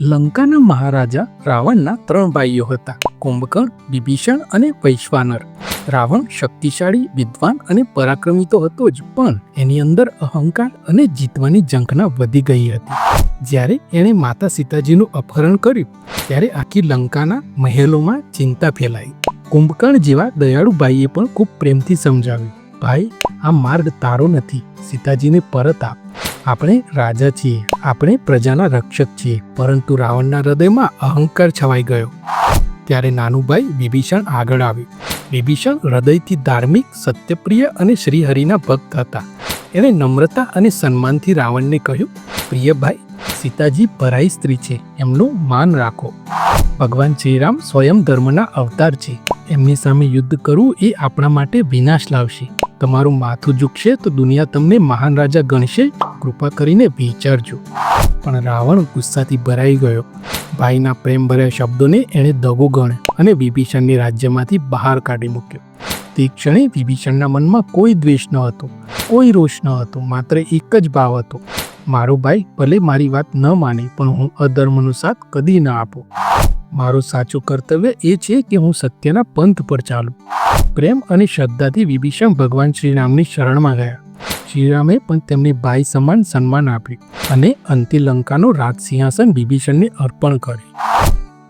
લંકાના મહારાજા રાવણના ત્રણ ભાઈઓ હતા, કુંભકર્ણ, વિભીષણ અને વૈશ્વાનર. રાવણ શક્તિશાળી, વિદ્વાન અને પરાક્રમી તો હતો જ, પણ એની અંદર અહંકાર અને જીતવાની ઝંખના વધી ગઈ હતી. જ્યારે એણે માતા સીતાજીનું અપહરણ કર્યું, ત્યારે આખી લંકાના મહેલોમાં ચિંતા ફેલાઈ. કુંભકર્ણ જેવા દયાળુ ભાઈએ પણ ખૂબ પ્રેમથી સમજાવ્યું, ભાઈ, આ માર્ગ તારો નથી. સીતાજીને પરત આપ. આપણે રાજા છીએ, આપણે પ્રજાના રક્ષક છીએ, પરંતુ રાવણના હૃદયમાં અહંકાર છવાઈ ગયો. ત્યારે નાનું ભાઈ વિભીષણ આગળ આવ્યું. વિભીષણ હૃદયથી ધાર્મિક, સત્યપ્રિય અને શ્રીહરિના ભક્ત હતા. એણે નમ્રતા અને સન્માનથી રાવણને કહ્યું, પ્રિય ભાઈ, સીતાજી ભરાઈ સ્ત્રી છે, એમનું માન રાખો. ભગવાન શ્રીરામ સ્વયં ધર્મના અવતાર છે. એમની સામે યુદ્ધ કરવું એ આપણા માટે વિનાશ લાવશે. તમારું માથું ઝૂકશે તો દુનિયા તમને મહાન રાજા ગણશે. કૃપા કરીને વિચારજો. પણ રાવણ ગુસ્સાથી ભરાઈ ગયો. ભાઈના પ્રેમ ભર્યા શબ્દોને એણે દગો ગણ્યો અને વિભીષણને રાજ્યમાંથી બહાર કાઢી મૂક્યો. તે ક્ષણે વિભીષણના મનમાં કોઈ દ્વેષ ન હતો, કોઈ રોષ ન હતો, માત્ર એક જ ભાવ હતો. મારો ભાઈ, ભલે મારી વાત ન માને, પણ હું અધર્મનો સાથ કદી ન આપું. મારું સાચું કર્તવ્ય એ છે કે હું સત્યના પંથ પર ચાલું. પ્રેમ અને શ્રદ્ધાથી વિભીષણ ભગવાન શ્રીરામની શરણમાં ગયા. શ્રીરામે પણ તેમને ભાઈ સમાન સન્માન આપ્યું અને અંતે લંકાનું રાજ સિંહાસન વિભીષણને અર્પણ કર્યું.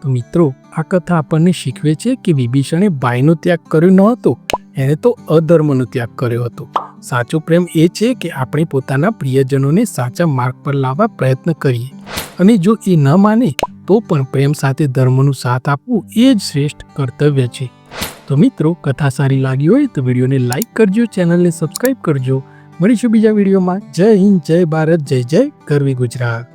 તો મિત્રો, આ કથા આપણને શીખવે છે કે વિભીષણે ભાઈનો ત્યાગ કર્યો ન હતો એણે તો અધર્મનો ત્યાગ કર્યો હતો. સાચો પ્રેમ એ છે કે આપણે પોતાના પ્રિયજનોને સાચા માર્ગ પર લાવવા પ્રયત્ન કરીએ. અને જો એ ન માને, તો પણ પ્રેમ સાથે ધર્મનું સાથ આપવું એ જ શ્રેષ્ઠ કર્તવ્ય છે. તો મિત્રો, કથા સારી લાગી હોય તો વિડીયોને લાઈક કરજો ચેનલને સબસ્ક્રાઈબ કરજો. મળીશું બીજા વિડીયોમાં. જય હિન્દ, જય ભારત, જય જય, ગરવી ગુજરાત.